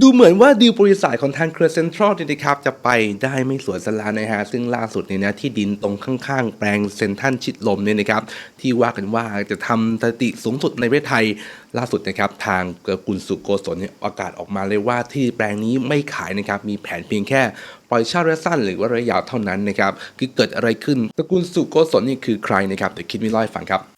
ดูเหมือนว่าดีลบริษัทของทางเครือเซ็นทรัลเนี่ยนะครับจะไปได้ไม่สวยสลานะฮะซึ่งล่าสุดเนี่ยนะที่ดินตรงข้างๆ แปลงเซ็นทรัลชิดลมเนี่ยนะครับที่ว่ากันว่าจะทำสถิติสูงสุดในประเทศไทยล่าสุดนะครับทางเกกุลสุโกศลเนี่ยประกาศออกมาเลยว่าที่แปลงนี้ไม่ขายนะครับมีแผนเพียงแค่ปล่อยเช่าระยะสั้นหรือว่าระยะยาวเท่านั้นนะครับคือเกิดอะไรขึ้นตระกูลสุโกศลนี่คือใครนะครับเดี๋ยวคิดวิเล่าให้ฟังครับ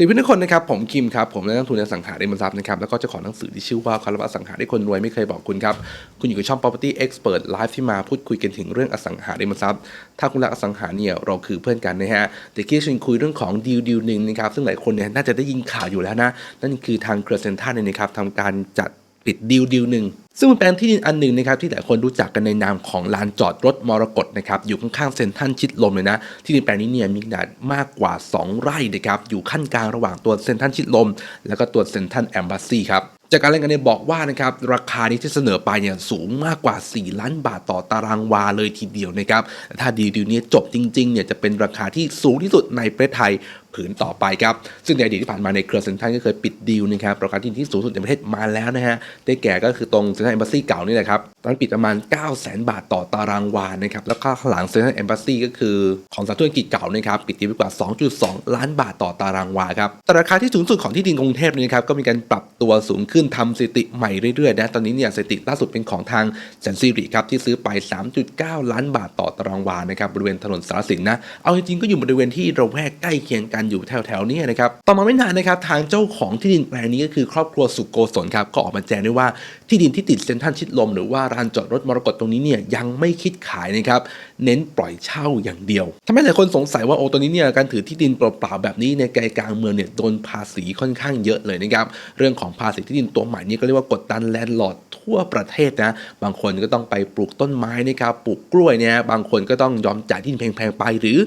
สวัสดีทุกคนนะครับผมคิมครับผมนักลงทุนในอสังหาริมทรัพย์นะครับแล้วก็จะขอหนังสือที่ชื่อว่าคาร์บอสังหาที่คนรวยไม่เคยบอกคุณครับ คุณอยู่กับช่อง property expert live ที่มาพูดคุยกันถึงเรื่องอสังหาริมทรัพย์ ถ้าคุณรักอสังหาเนี่ยเราคือเพื่อนกันนะฮะแต่กี้ชวนคุยเรื่องของดีลดีลหนึ่งนะครับซึ่งหลายคนเนี่ยน่าจะได้ยินข่าวอยู่แล้วนะนั่นคือทางเครือเซนท่าเนี่ยนะครับทำการจัด ปิดดีลดีลหนึ่งซึ่งเป็นแปลงที่ดินอันหนึ่งนะครับที่หลายคนรู้จักกันในนามของลานจอดรถมรกตนะครับอยู่ข้างๆเซ็นทรัลชิดลมเลยนะ ที่ดินแปลงนี้เนี่ยมีขนาดมากกว่า 2 ไร่นะครับอยู่ขั้นกลางระหว่างตัวเซ็นทรัลชิดลม แล้วก็ตัวเซ็นทรัลแอมบาซีครับจากการเล่นกันเนี่ยบอกว่านะครับราคานี้ที่เสนอไปเนี่ยสูงมากกว่า 4 ล้านบาทต่อตารางวาเลยทีเดียวนะครับและถ้าดีลดีลนี้จบจริงๆเนี่ยจะเป็นราคาที่สูงที่สุดในประเทศไทยผืนต่อไปครับ ซึ่งในอดีตที่ผ่านมาในเครือเซ็นทรัลก็เคยปิดดีลนะครับราคาที่ที่สูงสุดในประเทศมาแล้วนะฮะได้แก่ก็คือตรงเซ็นทรัลแอมบาซีเก่านี่แหละครับตอนนนปิดประมาณ 9 0 0 0 0 0 บาทต่อตารางวานะครับแล้วก็ข้างหลังเซ็นทรัลแอมบาซีก็คือของสถานทูตอังกฤษเก่านะครับปิดดีลไปกว่า 2.2 ล้านบาทต่อตารางวาครับแต่ราคาที่สูงสุดของที่ดินกรุงเทพนี่ครับก็มีการปรับตัวสูงขึ้นทำสถิติใหม่เรื่อยๆนะตอนนี้เนี่ยสถิติล่าสุดเป็นของทางแสนซีรีครับที่ซื้อไป 3.9 ล้านบาทต่อตารางวานะครับบริเวณถนนสารสินนะเอาจริงๆก็อยู่บริเวณที่ระแวกใกล้เคียงกันอยู่แถวๆนี้นะครับต่อมาไม่นานนะครับทางเจ้าของที่ดินแปลงนี้ก็คือครอบครัวสุโกศลครับก็ออกมาแจ้งด้วยว่าที่ดินที่ติดเซ็นทรัลชิดลม หรือว่าร้านจอดรถมรกตตรงนี้เนี่ยยังไม่คิดขายนะครับเน้นปล่อยเช่าอย่างเดียวทำให้หลายคนสงสัยว่าโอ้ตอนนี้เนี่ยการถือที่ดินเปล่าๆแบบนี้ในใจกลางเมืองเนี่ยโดนภาษีค่อนข้างเยอะเลยนะครับเรื่องของภาษีที่ดินตัวใหม่นี้ก็เรียกว่ากดดันแลนด์ลอร์ดทั่วประเทศนะบางคนก็ต้องไปปลูกต้นไม้นะครับปลูกกล้วยเนี่ยบางคนก็ต้องยอมจ่ายที่ดินแพงๆไปหรือ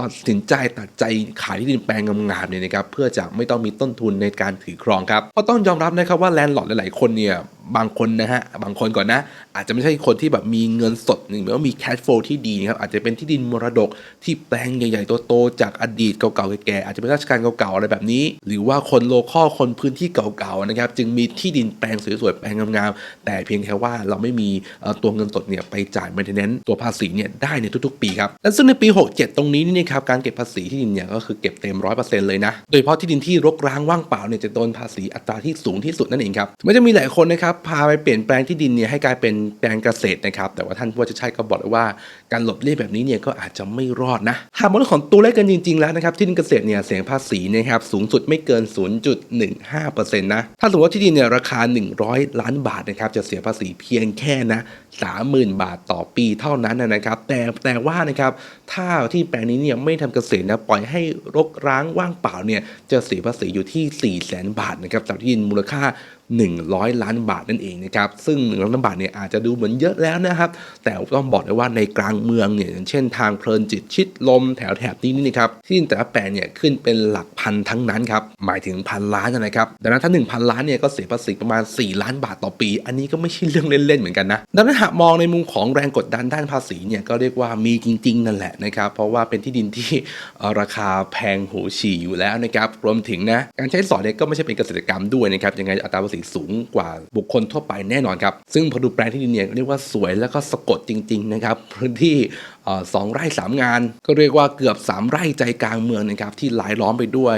ตัดสินใจตัดใจขายที่ดินแปลงงามๆเนี่ยนะครับเพื่อจะไม่ต้องมีต้นทุนในการถือครองครับเพราะต้องยอมรับนะครับว่าแลนด์ลอร์ดหลายๆคนเนี่ย บางคนนะฮะบางคนก่อนนะ อาจจะไม่ใช่คนที่แบบมีเงินสดหรือว่ามีแคชโฟลที่ดีครับอาจจะเป็นที่ดินมรดกที่แปลงใหญ่ๆโตๆจากอดีตเก่าๆแก่ๆอาจจะเป็นราชการเก่าๆอะไรแบบนี้ หรือว่าคนโลคอลคนพื้นที่เก่าๆนะครับจึงมีที่ดินแปลงสวยๆแปลงงามๆแต่เพียงแค่ว่าเราไม่มีตัวเงินสดเนี่ยไปจ่าย maintenance ตัวภาษีเนี่ยได้ในทุกๆ ปีครับและซึ่งในปี 67 ตรงนี้นี่นะครับการเก็บภาษีที่ดินเนี่ยก็คือเก็บเต็ม100%เลยนะโดยเฉพาะที่ดินที่รกร้างว่างเปล่าเนี่ยจะโดนภาษีอัตราที่สูงที่สุดนั่นเองครับมันจะมีหลายคนนะครับพาไปเปลี่ยนแปลงที่ดินเนี่ยให้กลายเป็นแปลงเกษตรนะครับ แต่ว่าท่านผู้ว่าจะใช่ก็บอกเลยว่าการหลบเลี่ยงแบบนี้เนี่ยก็อาจจะไม่รอดนะหากมองเรื่องของตัวเลขกันจริง ๆ แล้วนะครับที่ดินเกษตรเนี่ยเสียงภาษีนะครับสูงสุดไม่เกิน 0.15%นะถ้าสมมติว่าที่ดินเนี่ยราคา 100 ล้านบาทนะครับจะเสียภาษีเพียงแค่นะ30,000 บาทต่อปีเท่านั้นนะนะครับแต่แต่ว่านะครับ ถ้าที่แปลงนี้เนี่ยไม่ทำเกษตรนะปล่อยให้รกร้างว่างเปล่าเนี่ยจะเสียภาษีอยู่ที่ 4 0 0 0 0 0 บาทนะครับจากที่ดินมูลค่า 100 ล้านบาทนั่นเองนะครับซึ่ง1ล้านบาทเนี่ยอาจจะดูเหมือนเยอะแล้วนะครับแต่ต้องบอกเลยว่าในกลางเมืองเนี่ยอย่างเช่นทางเพลินจิตชิดลมแถวแถบนี้นี่นะครับที่ดินแต่ละแปลงเนี่ยขึ้นเป็นหลักพันทั้งนั้นครับหมายถึงพันล้านนะครับดังนั้นถ้า 1,000 ล้านเนี่ยก็เสียภาษีประมาณ 4 ล้านบาทต่อปี อันนี้ก็ไม่ใช่เรื่องเล่นๆเหมือนกันนะดังนั้นหากมองในมุมของแรงกดดันด้านภาษีเนี่ยก็เรียกว่ามีจริงๆนั่นแหละนะครับเพราะว่าเป็นที่ดินที่ราคาแพงหูฉี่อยู่แล้วนะครับรวมถึงนะการใช้สอยเนี่ยก็ไม่ใช่เป็นเกษตรกรรมด้วยนะครับยังไงอัตราภาษีสูงกว่าบุคคลทั่วไปแน่นอนครับซึ่งพอดูแปลงที่ดินเนี่ยเรียกว่าสวยแล้วก็สะกดจริงๆนะครับพื้นที่ สองไร่สามงาน ก็เรียกว่าเกือบ 3 ไร่ใจกลางเมืองนะครับที่หลายล้อมไปด้วย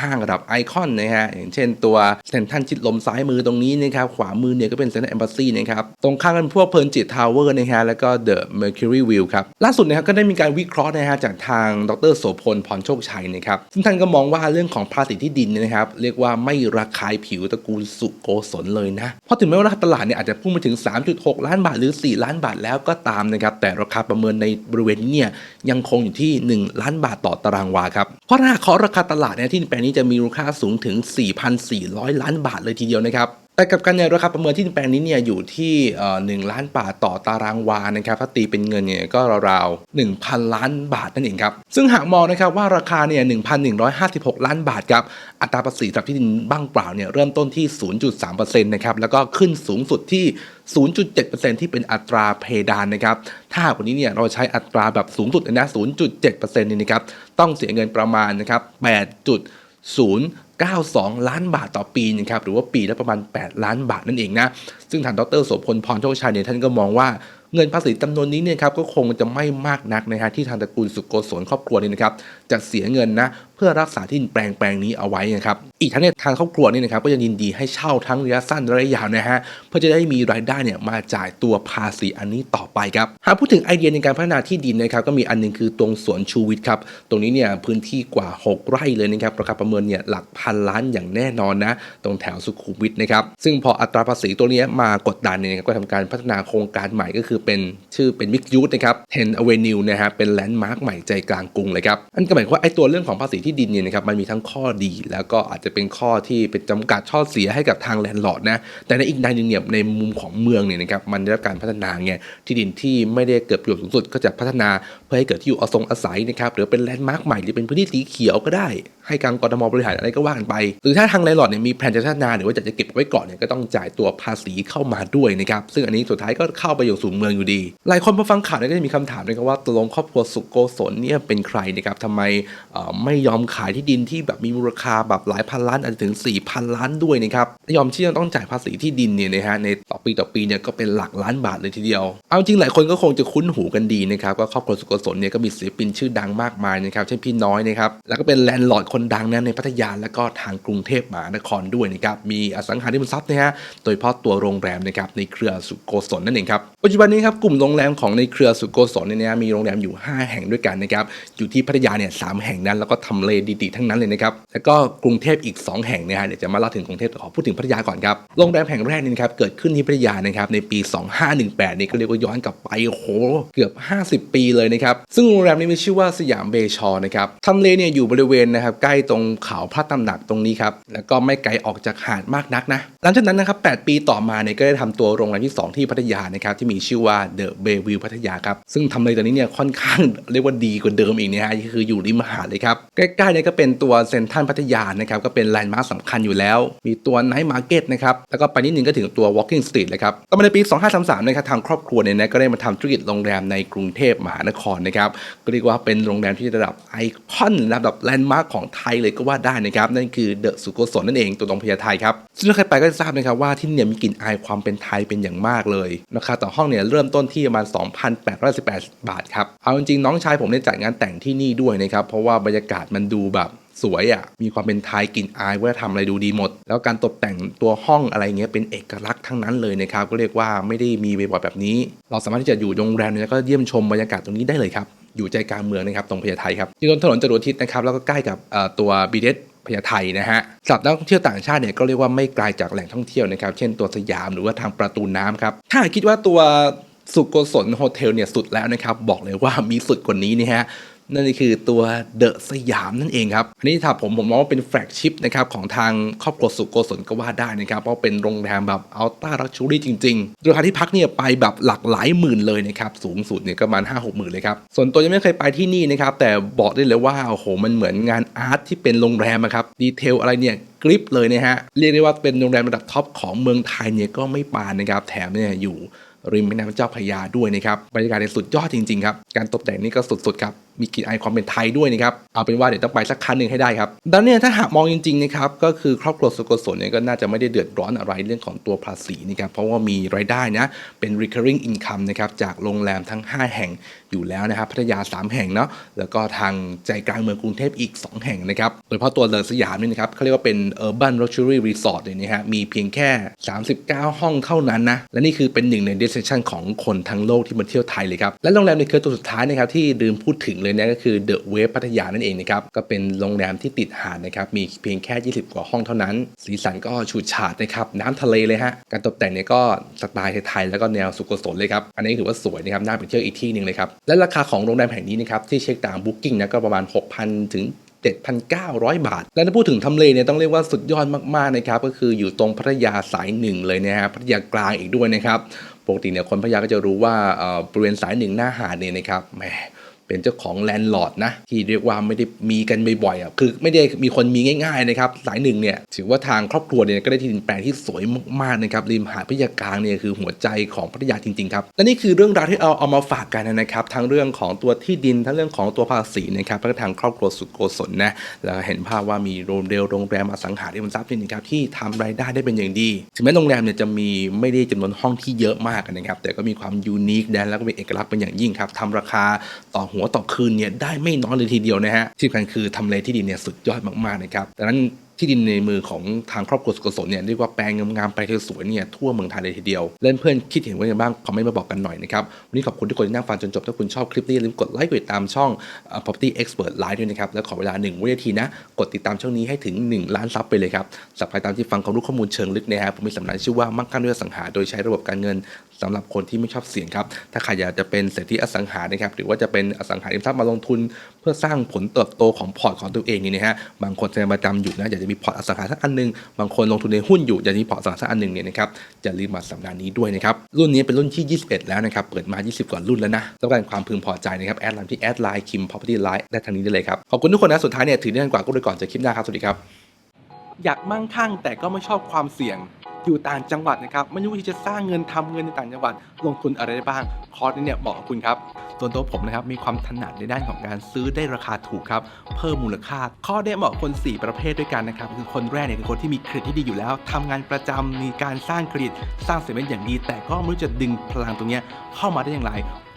ห้างระดับไอคอนนะฮะอย่างเช่นตัวเซนทันชิดลมซ้ายมือตรงนี้นะครับขวามือเนี่ยก็เป็นเซนทันแอมบาซีนะครับตรงข้างกันพวกเพลินจิตทาวเวอร์นะฮะแล้วก็เดอะเมอร์คิวรีวิวครับล่าสุดนะครับก็ได้มีการวิเคราะห์นะฮะจากทางดรโสพลพรโชคชัยนะครับซึ่งท่านก็มองว่าเรื่องของภาษีที่ดินนะครับเรียกว่าไม่ระคายผิวตระกูลสุโกศลเลยนะเพราะถึงแม้ว่าราคาตลาดเนี่ยอาจจะพุ่งไปถึง 3.6 ล้านบาทหรือ 4 ล้านบาทแล้วก็ตามนะครับแต่ราคาประเมินในบริเวณนี้เนี่ยยังคงอยู่ที่ 1 ล้านบาทต่อตารางวาครับ เพราะถ้าเคาะราคาตลาดเนี่ยที่แปลงนี้จะมีมูลค่าสูงถึง 4,400 ล้านบาทเลยทีเดียวนะครับ แต่กับกันเนี่ยราคาประเมินที่ดินแปลงนี้เนี่ยอยู่ที่หนึ่งล้านบาทต่อตารางวานะครับถ้าตีเป็นเงินเนี่ยก็ราวๆหนึ่งพันล้านบาทนั่นเองครับซึ่งหากมองนะครับว่าราคาเนี่ยหนึ่งพันหนึ่งร้อยห้าสิบหกล้านบาทครับอัตราภาษีสำหรับที่ดินบ้างเปล่าเนี่ยเริ่มต้นที่ 0.3%นะครับแล้วก็ขึ้นสูงสุดที่ 0.7%ที่เป็นอัตราเพดานนะครับถ้าหากวันนี้เนี่ยเราใช้อัตราแบบสูงสุดนะ0.7%เนี่ยนะครับต้องเสียเงินประมาณนะครับ8 92 ล้านบาทต่อปีนะครับหรือว่าปีละประมาณ 8 ล้านบาทนั่นเองนะซึ่งทางดรโสพลพรโชคชัยเนี่ยท่านก็มองว่าเงินภาษีจำนวนนี้เนี่ยครับก็คงจะไม่มากนักนะฮะที่ทางตระกูลสุโกศลครอบครัวเนี่ยนะครับจะเสียเงินนะเพื่อรักษาที่ดินแปลงแปลงนี้เอาไว้นะครับอีกทั้งเนี่ยทางครอบครัวนี่นะครับก็ยังยินดีให้เช่าทั้งระยะสั้นและระยะยาวนะฮะเพื่อจะได้มีรายได้เนี่ยมาจ่ายตัวภาษีอันนี้ต่อไปครับหากพูดถึงไอเดียในการพัฒนาที่ดินนะครับก็มีอันหนึงคือตรงสวนชูวิทย์ครับตรงนี้เนี่ยพื้นที่กว่า 6 ไร่เลยนะครับราคาประเมินเนี่ยหลักพันล้านอย่างแน่นอนนะตรงแถวสุขุมวิทนะครับซึ่งพออัตราภาษีตัวเนี้ยมากดดันเนี่ยนะครับก็ทำการพัฒนาโครงการใหม่ก็คือเป็นชื่อเป็นมิกยูทนะครับเทนอเวนิวนะฮะเป็นแลนด์มาร์คใหม่ใจกลางกรุงเลยครับอันก็หมายความว่าไอตัวเรื่องของภาษีที่ดินเนี่ยนะครับมันมีทั้งข้อดี แล้วก็อาจจะเป็นข้อที่เป็นจำกัดช่อเสียให้กับทางแลนด์ลอร์ดนะแต่ในอีกด้านหนึงเนี่ยในมุมของเมืองเนี่ยนะครับมันได้รับการพัฒนาไงที่ดินที่ไม่ได้เกิดประโยชน์สูงสุดก็จะพัฒนาเพื่อให้เกิดที่อยู่อาศัยอาศัยนะครับหรือเป็นแลนด์มาร์คใหม่หรือเป็นพื้นที่สีเขียวก็ได้ให้การกรทมบริหารอะไรก็ว่ากันไป หรือถ้าทางแลนด์ลอดเนี่ยมีแผนจะพัฒนาหรือว่าจะจะเก็บไว้ก่อนเนี่ยก็ต้องจ่ายตัวภาษีเข้ามาด้วยนะครับซึ่งอันนี้สุดท้ายก็เข้าไปอยู่สู่เมืองอยู่ดี หลายคนพอฟังข่าวเนี่ยก็จะมีคำถามนะครับว่าตกลงครอบครัวสุโกศลเนี่ยเป็นใครนะครับทำไมไม่ยอมขายที่ดินที่แบบมีมูลค่าแบบหลายพันล้านอาจจะถึง 4,000 ล้านด้วยนะครับยอมที่จะต้องจ่ายภาษีที่ดินเนี่ยนะฮะในต่อปีต่อปีเนี่ยก็เป็นหลักล้านบาทเลยทีเดียว เอาจริงหลายคนก็คงจะคุ้นหูกันดีนะครับก็ครอบครัวสุโกศลเนี่ยก็มีศิลปินชื่อดังมากมายนะครับเช่นพี่น้อยนะครับแล้วก็เป็นแลนด์ลอร์ดคนดังนะในพัทยาและก็ทางกรุงเทพมหานครด้วยนะครับมีอสังหาริมทรัพย์นะฮะโดยเฉพาะตัวโรงแรมนะครับในเครือสุโกศลนั่นเองครับปัจจุบันนี้ครับกลุ่มโรงแรมของในเครือสุโกศลเนี่ยนะมีโรงแรมอยู่ 5 แห่งด้วยกันนะครับอยู่ที่พัทยาเนี่ยสามแห่งนั้นแล้วก็ทำเลดีๆทั้งนั้นเลยนะครับแล้วก็กรุงเทพอีก 2 แห่งนะฮะเดี๋ยวจะมาเล่าถึงกรุงเทพแต่ขอพูดถึงพัทยาก่อนครับโรงแรมแห่งแรกนี่ครับเกิดขึ้นที่พัทยานะครับในปี 2518นี่ก็เรียกว่าย้อนกลับไปโอ้โหเกือบ 50 ปีเลยนะครับซึ่งโรงแรมนี้มีชื่อว่าสยามเบชอนะครับทำเลเนี่ยอยู่บริเวณนะครับใกล้ตรงเขาพระตำหนักตรงนี้ครับ แล้วก็ไม่ไกลออกจากหาดมากนักนะ หลังจากนั้นนะครับ 8 ปีต่อมาเนี่ยก็ได้ทำตัวโรงแรมที่ 2 ที่พัทยานะครับที่มีชื่อว่าเดอะเบวิวพัทยาครับ ซึ่งทำเลยตอนนี้เนี่ยค่อนข้างเรียกว่าดีกว่าเดิมอีกนะฮะคืออยู่ริมหาดเลยครับ ใกล้ๆเนี่ยก็เป็นตัวเซ็นทรัลพัทยานะครับก็เป็นแลนด์มาร์คสำคัญอยู่แล้ว มีตัวไนท์มาร์เก็ตนะครับแล้วก็ไปนิดนึงก็ถึงตัว Walking Street เลยครับต่อมาในปี 2533นะครับทางครอบครัวเนี่ยก็ได้มาทำธุรกิจโรงแรมในกรุงเทพมหานครนะครับก็เรียกว่าเป็นโรงแรมที่ระดับไอคอนระดับแลนด์มาร์คของไทยเลยก็ว่าได้นะครับ นั่นคือเดอะสุโกศลนั่นเองตัวตรงพญาไทครับ ซึ่งถ้าใครไปก็จะทราบนะครับว่าที่เนี่ยมีกลิ่นอายความเป็นไทยเป็นอย่างมากเลยราคาต่อห้องเนี่ยเริ่มต้นที่ประมาณ 2,818 บาทครับ เอาจริงๆน้องชายผมเนี่ยจัดงานแต่งที่นี่ด้วยนะครับเพราะว่าบรรยากาศมันดูแบบสวยอะ่ะ มีความเป็นไทยกลิ่นอายวัฒนธรรมอะไรดูดีหมด แล้วการตกแต่งตัวห้องอะไรเงี้ยเป็นเอกลักษณ์ทั้งนั้นเลยนะครับ ก็เรียกว่าไม่ได้มีบ่อยๆแบบนี้ เราสามารถที่จะอยู่โรงแรมเนี่ยแล้วก็เยี่ยมชมบรรยากาศตรงนี้ได้เลยครับ อยู่ใจกลางเมืองนะครับตรงพญาไทครับที่ต้นถนนจรวดทิศนะครับแล้วก็ใกล้กับตัวบีเดสพญาไทนะฮะสำหรับนักท่องเที่ยวต่างชาติเนี่ยก็เรียกว่าไม่ไกลจากแหล่งท่องเที่ยวนะครับ เช่นตัวสยามหรือว่าทางประตูน้ำครับ ถ้าคิดว่าตัวสุโกศลโฮเทลเนี่ยสุดแล้วนะครับ บอกเลยว่ามีสุดกว่านี้นะฮะ นั่นคือตัวเดอะสยามนั่นเองครับอันนี้ถ้าผมผมมองว่าเป็นแฟลกชิพนะครับของทางครอบครัวสุโกศลก็ว่าได้นะครับ เพราะเป็นโรงแรมแบบอัลต้ารักชูรี่จริงๆราคาที่พักเนี่ยไปแบบหลักหลายหมื่นเลยนะครับ สูงสุดเนี่ยก็ประมาณ 5 6 หมื่นเลยครับ ส่วนตัวยังไม่เคยไปที่นี่นะครับ แต่บอกได้เลยว่าโอ้โหมันเหมือนงานอาร์ตที่เป็นโรงแรมอะครับดีเทลอะไรเนี่ยกริปเลยนะฮะเรียกได้ว่าเป็นโรงแรมระดับท็อปของเมืองไทยเนี่ยก็ไม่ปานนะครับแถมเนี่ยอยู่ ริมแม่น้ำเจ้าพระยาด้วยนะครับบรรยากาศในสุดยอดจริงๆครับการตกแต่งนี่ก็สุดๆครับมีกลิ่นอายความเป็นไทยด้วยนะครับเอาเป็นว่าเดี๋ยวต้องไปสักครั้งหนึ่งให้ได้ครับดังนั้วเนี่ยถ้าหากมองจริงๆนะครับก็คือครอบครัวสุโกศลเนี่ยก็น่าจะไม่ได้เดือดร้อนอะไรเรื่องของตัวภาษีนะครับเพราะว่ามีรายได้นะเป็น recurring income นะครับจากโรงแรมทั้ง 5 แห่ง อยู่แล้วนะครับพัทยา 3 แห่งเนาะแล้วก็ทางใจกลางเมืองกรุงเทพอีก 2 แห่งนะครับโดยเฉพาะตัวเลอสยามนี่นะครับเขาเรียกว่าเป็น urban luxury resort เลยนะฮะมีเพียงแค่ 39 ห้องเท่านั้นนะและนี่คือเป็นหนึ่งใน destination ของคนทั้งโลกที่มาเที่ยวไทยเลยครับและโรงแรมในเครือตัวสุดท้ายนะครับที่ลืมพูดถึงเลยนะก็คือ The Wave พัทยานั่นเองนะครับก็เป็นโรงแรมที่ติดหาดนะครับมีเพียงแค่ 20 กว่าห้องเท่านั้น สีสันก็ฉูดฉาดนะครับน้ำทะเลเลยฮะการตกแต่งเนี่ยก็สไตล์ไทยๆแล้วก็แนวสุโกศลเลยครับอันนี้ถือว่าสวยนะครับน่าไปเที่ยวอีกที่หนึ่งเลยครับและราคาของโรงแรมแห่งนี้นะครับที่เช็คตาม Booking นะก็ประมาณ 6,000 ถึง 7,900 บาท และถ้าพูดถึงทำเลเนี่ยต้องเรียกว่าสุดยอดมากๆนะครับก็คืออยู่ตรงพัทยาสายหนึ่งเลยนะฮะพัทยากลางอีกด้วยนะครับปกติเนี่ยคนพัทยาก็จะรู้ว่าเอ่อบริเวณสายหนึ่งหน้าหาดเนี่ยนะครับแหม เป็นเจ้าของแลนด์ลอร์ดนะที่เรียกว่าไม่ได้มีกันบ่อยๆอะคือไม่ได้มีคนมีง่ายๆนะครับสายหนึ่งเนี่ยถือว่าทางครอบครัวเนี่ยก็ได้ที่ดินแปลงที่สวยมากๆนะครับริมหาดพัทยากลางเนี่ยคือหัวใจของพัทยาจริงๆครับและนี่คือเรื่องราวที่เอาเอามาฝากกันนะครับทั้งเรื่องของตัวที่ดินทั้งเรื่องของตัวภาษีนะครับแล้วก็ทางครอบครัวสุดโกศลนะแล้วเห็นภาพว่ามีโรงเรลโรงแรมอสังหาริมทรัพย์นี่นะครับที่ทำรายได้ได้เป็นอย่างดี ถึงแม้โรงแรมเนี่ยจะมีไม่ได้จำนวนห้องที่เยอะมากนะครับแต่ก็มีความยูนิคแดนแล้วก็มีเอกลักษณ์เป็นอย่างยิ่งครับทำราคาต่อหัวต่อคืนเนี่ยได้ไม่น้อยเลยทีเดียวนะฮะที่สำคัญคือทำเลที่ดินเนี่ยสุดยอดมากๆนะครับดังนั้น ที่ดินในมือของทางครอบครัวสุกศลเนี่ยเรียกว่าแปลงงามๆไปเทสวยเนี่ยทั่วเมืองไทยเลยทีเดียว เล่นเพื่อนคิดเห็นว่าอย่างไรบ้างคอมเมนต์มาบอกกันหน่อยนะครับ วันนี้ขอบคุณทุกคนที่นั่งฟังจนจบ ถ้าคุณชอบคลิปนี้อย่าลืมกดไลค์กดติดตามช่อง property expert live ด้วยนะครับ แล้วขอเวลา1วินาทีนะ กดติดตามช่องนี้ให้ถึง 1 ล้านซับไปเลยครับสับไปตามที่ฟังความรู้ข้อมูลเชิงลึกนะฮะผมมีสำนักชื่อว่ามั่งคั่งด้วยอสังหา โดยใช้ระบบการเงินสำหรับคนที่ไม่ชอบเสี่ยงครับถ้าใครอยากจะเป็นเศรษฐีอสังหานะครับหรือว่าจะเป็นอสังหาริมทรัพย์มาลงทุน พื่อสร้างผลเติบโตของพอร์ตของตัวเองนี่นะฮะบางคนจะประจำอยู่นะอยากจะมีพอร์ตอสังหาสักอันหนึงบางคนลงทุนในหุ้นอยู่อยากจะมีพอร์ตอสังหาสักอันหนึ่งเนี่ยนะครับจะรีบมาสัปดาห์นี้ด้วยนะครับรุ่นนี้เป็นรุ่นที่ 21 แล้วนะครับเปิดมา 20 กว่ารุ่นแล้วนะต้องการความพึงพอใจนะครับแอดไลน์ที่แอดไลน์คิม property line ได้ทางนี้ได้เลยครับขอบคุณทุกคนนะสุดท้ายเนี่ยถือได้นานกว่าก็เลยก่อนจะคลิปหน้าครับสวัสดีครับอยากมั่งคั่งแต่ก็ไม่ชอบความเสี่ยงอยู่ต่างจังหวัดนะครับไม่รู้ว่จะสร้างเงินทำเงินในต่างจังหวัดลงทุนอะไรได้บ้างคอร์สนี้เนี่ยเหมาะกับคุณครับ ส่วนตัวผมนะครับมีความถนัดในด้านของการซื้อได้ราคาถูกครับเพิ่มมูลค่า ข้อได้เหมาะคน 4 ประเภทด้วยกันนะครับคือคนแรกเนี่ยคือคนที่มีเครดิตที่ดีอยู่แล้วทำงานประจำมีการสร้างเครดิตสร้างเสร็จอย่างดี แต่ก็ไม่รู้จะดึงพลังตรงเนี้ยเข้ามาได้อย่างไร